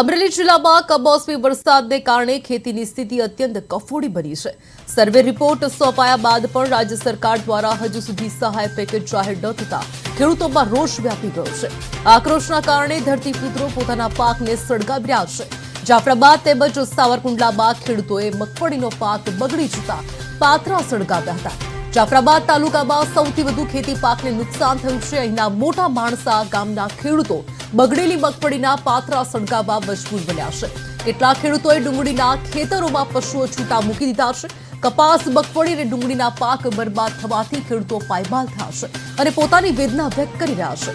અમરેલી જિલ્લામાં કમોસમી વરસાદને કારણે ખેતીની સ્થિતિ અત્યંત કફોડી બની છે. સર્વે રિપોર્ટ સોંપાયા બાદ પણ રાજ્ય સરકાર દ્વારા હજુ સુધી સહાય પેકેજ જાહેર ન થતા ખેડૂતોમાં રોષ વ્યાપી ગયો છે. આક્રોશના કારણે ધરતીપુત્રો પોતાના પાકને સળગાવી રહ્યા છે. જાફરાબાદ તેમજ સાવરકુંડલામાં ખેડૂતોએ મગફળીનો પાક બગડી જતા પાત્રા સળગાવ્યા હતા. જાફરાબાદ તાલુકામાં સૌથી વધુ ખેતી પાકને નુકસાન થયું છે. અહીંના મોટા માણસા ગામના ખેડૂતો બગડેલી મગફળીના પાથરા સળગાવવા મજબૂર બન્યા છે. કેટલાક ખેડૂતોએ ડુંગળીના ખેતરોમાં પશુઓ છૂટા મૂકી દીધા છે. કપાસ, મગફળી અને ડુંગળીના પાક બરબાદ થવાથી ખેડૂતો પાયમાલ થયા છે અને પોતાની વેદના વ્યક્ત કરી રહ્યા છે.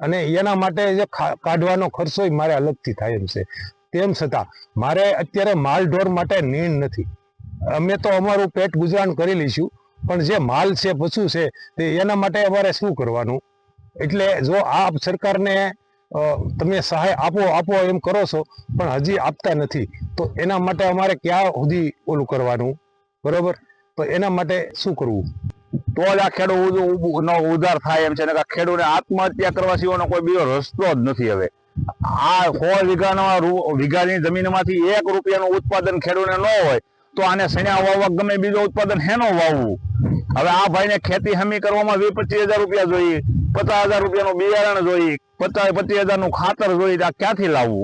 અને એના માટે જે કાઢવાનો ખર્ચો મારે અલગથી થાય એમ છે. તેમ છતાં, મારે અત્યારે માલ ઢોર માટે નીણ નથી. અમે તો અમારું પેટ ગુજરાન કરી લઈશું. પણ જે માલ છે, પશુ છે, તે એના માટે અમારે શું કરવાનું? એટલે જો આપ સરકારને તમે સહાય આપો આપો એમ કરો છો, પણ હજી આપતા નથી, તો એના માટે અમારે ક્યાં સુધી ઓલું કરવાનું? બરોબર? તો એના માટે શું કરવું? તો જ આ ખેડૂત ઉધાર થાય એમ છે ને ખેડૂતને આત્મહત્યા કરવા સિવાયનો કોઈ બીજો રસ્તો જ નથી હવે. આ સો વીઘાના વીઘાની જમીનમાંથી એક રૂપિયાનું ઉત્પાદન ખેડૂતને ન હોય તો આને સણ્યા વાવવા ગમે બીજો ઉત્પાદન હેનો વાવવું? હવે આ ભાઈને ખેતી હમી કરવામાં વીસ પચીસ હજાર રૂપિયા જોઈએ, પચાસ હજાર રૂપિયાનું બિયારણ જોઈએ, પચાસ પચીસ હજારનું ખાતર જોઈએ આ ક્યાંથી લાવવું?